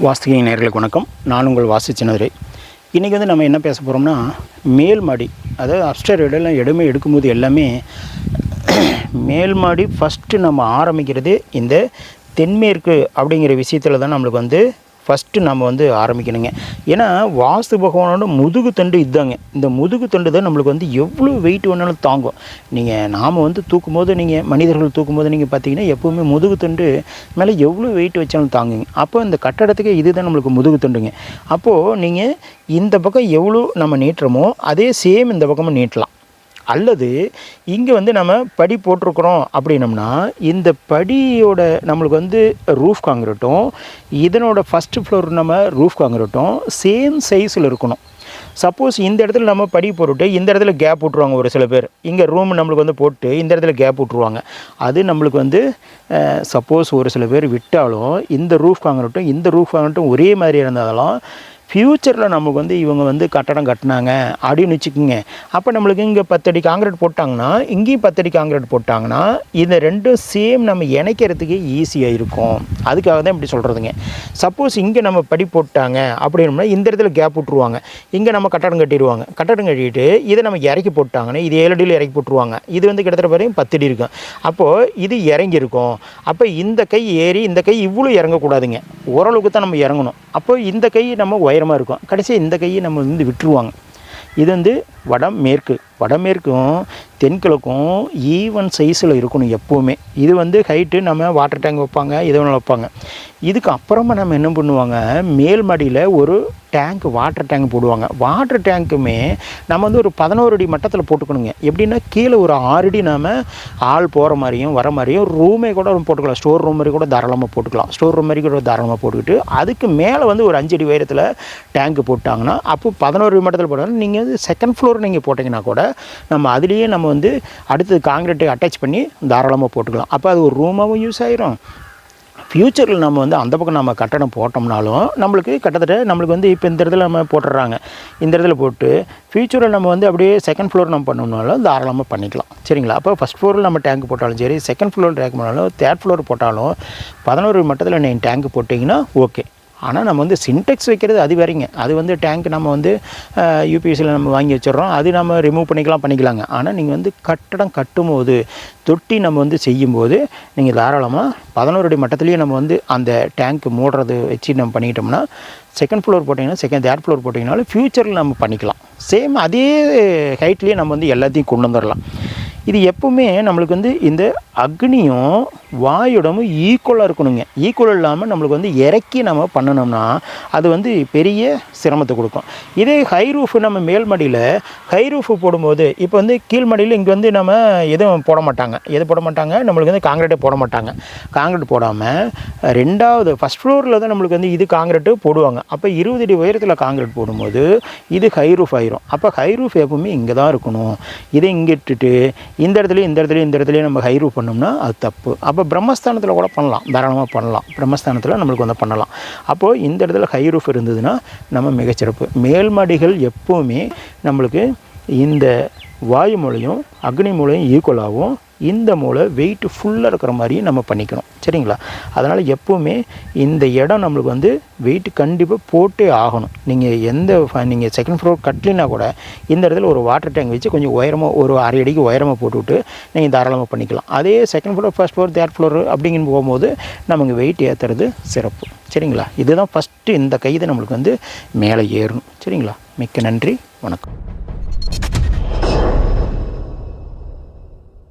வாஸ்துகை நேர்களுக்கு வணக்கம். நான் உங்கள் வாசிச்சினதுரை இன்றைக்கி வந்து நம்ம என்ன பேச போகிறோம்னா மேல் மாடி அதாவது அப்டர் இடம்லாம் இடமே எடுக்கும்போது எல்லாமே மேல் மாடி ஃபஸ்ட்டு நம்ம ஆரம்பிக்கிறது இந்த தென்மேற்கு அப்படிங்கிற விஷயத்தில் தான் நம்மளுக்கு வந்து ஃபஸ்ட்டு நம்ம வந்து ஆரம்பிக்கணுங்க. ஏன்னா வாஸ்து பகவானோட முதுகு தண்டு இதுதாங்க இந்த முதுகு தண்டு தான் நம்மளுக்கு வந்து எவ்வளோ வெயிட் வேணாலும் தாங்கும். நீங்கள் நாம் வந்து தூக்கும்போது நீங்கள் மனிதர்கள் தூக்கும் போது நீங்கள் பார்த்தீங்கன்னா எப்போவுமே முதுகு தண்டு மேலே எவ்வளோ வெயிட் வச்சாலும் தாங்குங்க. அப்போ இந்த கட்டடத்துக்கு இதுதான் நம்மளுக்கு முதுகு தண்டுங்க. அப்போது நீங்கள் இந்த பக்கம் எவ்வளோ நம்ம நீட்டுறோமோ அதே சேம் இந்த பக்கமும் நீட்டலாம். அல்லது இங்கே வந்து நம்ம படி போட்டிருக்கிறோம் அப்படின்னம்னா இந்த படியோட நம்மளுக்கு வந்து ரூஃப் காங்கிரட்டும் இதனோட ஃபஸ்ட்டு ஃப்ளோர் நம்ம ரூஃப் காங்கிரட்டும் சேம் சைஸில் இருக்கணும். சப்போஸ் இந்த இடத்துல நம்ம படி போட்டுட்டு இந்த இடத்துல கேப் விட்ருவாங்க ஒரு சில பேர். இங்கே ரூம் நம்மளுக்கு வந்து போட்டு இந்த இடத்துல கேப் விட்ருவாங்க அது நம்மளுக்கு வந்து சப்போஸ் ஒரு சில பேர் விட்டாலும் இந்த ரூஃப் காங்கிரட்டும் இந்த ரூஃப் காங்கிரட்டும் ஒரே மாதிரி இருந்தாலும் ஃப்யூச்சரில் நமக்கு வந்து இவங்க வந்து கட்டடம் கட்டினாங்க அப்படின்னு வச்சுக்கோங்க. அப்போ நம்மளுக்கு இங்கே பத்தடி காங்கிரீட் போட்டாங்கன்னா இங்கேயும் பத்தடி காங்கிரீட் போட்டாங்கன்னா இந்த ரெண்டும் சேம் நம்ம இணைக்கிறதுக்கு ஈஸியாக இருக்கும். அதுக்காக தான் இப்படி சொல்கிறதுங்க சப்போஸ் இங்கே நம்ம படி போட்டாங்க அப்படின்னா இந்த இடத்துல கேப் விட்ருவாங்க இங்கே நம்ம கட்டடம் கட்டிடுவாங்க. கட்டடம் கட்டிட்டு இதை நம்ம இறக்கி போட்டாங்கன்னா இது ஏழு அடியில் இறக்கி போட்டுருவாங்க. இது வந்து கிட்டத்தட்ட பாருங்க பத்தடி இருக்கும். அப்போது இது இறங்கி இருக்கும் அப்போ இந்த கை ஏறி இந்த கை இவ்வளோ இறங்கக்கூடாதுங்க. ஓரளவுக்கு தான் நம்ம இறங்கணும். அப்போ இந்த கை நம்ம ஒயர் உயரமாக இருக்கும். கடைசி இந்த கையை நம்ம வந்து விட்டுருவாங்க. இது வந்து வடம் மேற்கு வடமேற்கும் தென்கிழக்கும் ஈவன் சைஸில் இருக்கணும் எப்போவுமே. இது வந்து ஹைட்டு நம்ம வாட்டர் டேங்க் வைப்பாங்க இது ஒன்று வைப்பாங்க. இதுக்கு அப்புறமா நம்ம என்ன பண்ணுவாங்க? மேல் மாடியில் ஒரு டேங்க் வாட்டர் டேங்க் போடுவாங்க. வாட்டர் டேங்க்குமே நம்ம வந்து ஒரு பதினோரு அடி மட்டத்தில் போட்டுக்கணுங்க. எப்படின்னா கீழே ஒரு ஆறு அடி நாம் ஆள் போகிற மாதிரியும் வர மாதிரியும் ரூமே கூட போட்டுக்கலாம். ஸ்டோர் ரூம் மாதிரி கூட தாராளமாக போட்டுக்கலாம். ஸ்டோர் ரூம் மாதிரி கூட தாராளமாக போட்டுக்கிட்டு அதுக்கு மேலே வந்து ஒரு அஞ்சு அடி உயரத்தில் டேங்க் போட்டாங்கன்னா அப்போ பதினோரு அடி மட்டத்தில் போட்டாங்கன்னா நீங்கள் வந்து செகண்ட் ஃப்ளோர் நீங்கள் போட்டிங்கன்னா கூட நம்ம அதுலேயே நம்ம வந்து அடுத்தது காங்கிரீட்டை அட்டாச் பண்ணி தாராளமாக போட்டுக்கலாம். அப்போ அது ஒரு ரூமாகவும் யூஸ் ஆயிரும். ஃப்யூச்சரில் நம்ம வந்து அந்த பக்கம் நம்ம கட்டணம் போட்டோம்னாலும் நம்மளுக்கு கிட்டத்தட்ட நம்மளுக்கு வந்து இப்போ இந்த இடத்துல நம்ம போட்டுடுறாங்க இந்த இடத்துல போட்டு ஃப்யூச்சரில் நம்ம வந்து அப்படியே செகண்ட் ஃப்ளோர் நம்ம பண்ணோம்னாலும் தாராளமாக பண்ணிக்கலாம். சரிங்களா? அப்போ ஃபஸ்ட் ஃப்ளோரில் நம்ம டேங்க் போட்டாலும் சரி செகண்ட் ஃப்ளோர் டேங்க் போட்டாலும் தேர்ட் ஃப்ளோர் போட்டாலும் பதினோரு மட்டத்தில் நீங்கள் டேங்க் போட்டிங்கன்னா ஓகே ஆனால் நம்ம வந்து சின்டெக்ஸ் வைக்கிறது அது வரைங்க அது வந்து டேங்க் நம்ம வந்து யூபிஎஸ்சியில் நம்ம வாங்கி வச்சிடுறோம். அது நம்ம ரிமூவ் பண்ணிக்கலாம் பண்ணிக்கலாங்க. ஆனால் நீங்கள் வந்து கட்டடம் கட்டும்போது தொட்டி நம்ம வந்து செய்யும்போது நீங்கள் தாராளமாக பதினோரு அடி மட்டத்துலேயே நம்ம வந்து அந்த டேங்க் மூடுறது வச்சு நம்ம பண்ணிக்கிட்டோம்னா செகண்ட் ஃப்ளோர் போட்டிங்கன்னா செகண்ட் தேர்ட் ஃப்ளோர் போட்டிங்கனாலும் ஃப்யூச்சரில் நம்ம பண்ணிக்கலாம். சேம் அதே ஹைட்லேயே நம்ம வந்து எல்லாத்தையும் கொண்டு வந்துடலாம். இது எப்பவுமே நம்மளுக்கு வந்து இந்த அக்னியும் வாயுடமும் ஈக்குவலாக இருக்கணுங்க. ஈக்குவல் இல்லாமல் நம்மளுக்கு வந்து இறக்கி நம்ம பண்ணணும்னா அது வந்து பெரிய சிரமத்தை கொடுக்கும். இதே ஹை ரூஃப் நம்ம மேல் மடியில் ஹை ரூஃப் போடும்போது இப்போ வந்து கீழ் மடியில் இங்கே வந்து நம்ம எதுவும் போட மாட்டாங்க. எது போட மாட்டாங்க? நம்மளுக்கு வந்து காங்கிரீட்டே போட மாட்டாங்க. காங்கிரீட் போடாமல் ரெண்டாவது ஃபஸ்ட் ஃப்ளோரில் தான் நம்மளுக்கு வந்து இது காங்கிரீட்டு போடுவாங்க. அப்போ இருபது அடி உயரத்தில் காங்கிரீட் போடும்போது இது ஹை ரூஃப் ஆயிரும். அப்போ ஹை ரூஃப் எப்பவுமே இங்கே தான் இருக்கணும். இதை இங்கே இட்டுட்டு இந்த இடத்துலையும் இந்த இடத்துலையும் இந்த இடத்துலையும் நம்ம ஹை ரூஃப் பண்ணோம்னா அது தப்பு. அப்போ பிரம்மஸ்தானத்தில் கூட பண்ணலாம். தாராளமாக பண்ணலாம். பிரம்மஸ்தானத்தில் நம்மளுக்கு வந்து பண்ணலாம். அப்போது இந்த இடத்துல ஹை ரூஃப் இருந்ததுன்னா நம்ம மிகச்சிறப்பு. மேல்மடிகள் எப்போவுமே நம்மளுக்கு இந்த வாயு மூலையும் அக்னி மூலையும் ஈக்குவலாகவும் இந்த மூளை வெயிட் ஃபுல்லாக இருக்கிற மாதிரியும் நம்ம பண்ணிக்கணும். சரிங்களா? அதனால் எப்போவுமே இந்த இடம் நம்மளுக்கு வந்து வெயிட் கண்டிப்பாக போட்டே ஆகணும். நீங்கள் எந்த நீங்கள் செகண்ட் ஃப்ளோர் கட்டலினா கூட இந்த இடத்துல ஒரு வாட்டர் டேங்க் வச்சு கொஞ்சம் உயரமாக ஒரு அரை அடிக்கு உயரமாக போட்டுவிட்டு நீங்கள் தாராளமாக பண்ணிக்கலாம். அதே second floor first floor third floor அப்படிங்கின்னு போகும்போது நமக்கு வெயிட் ஏற்றுறது சிறப்பு. சரிங்களா? இதுதான் ஃபஸ்ட்டு இந்த கைதை நம்மளுக்கு வந்து மேலே ஏறணும். சரிங்களா? மிக்க நன்றி. வணக்கம்.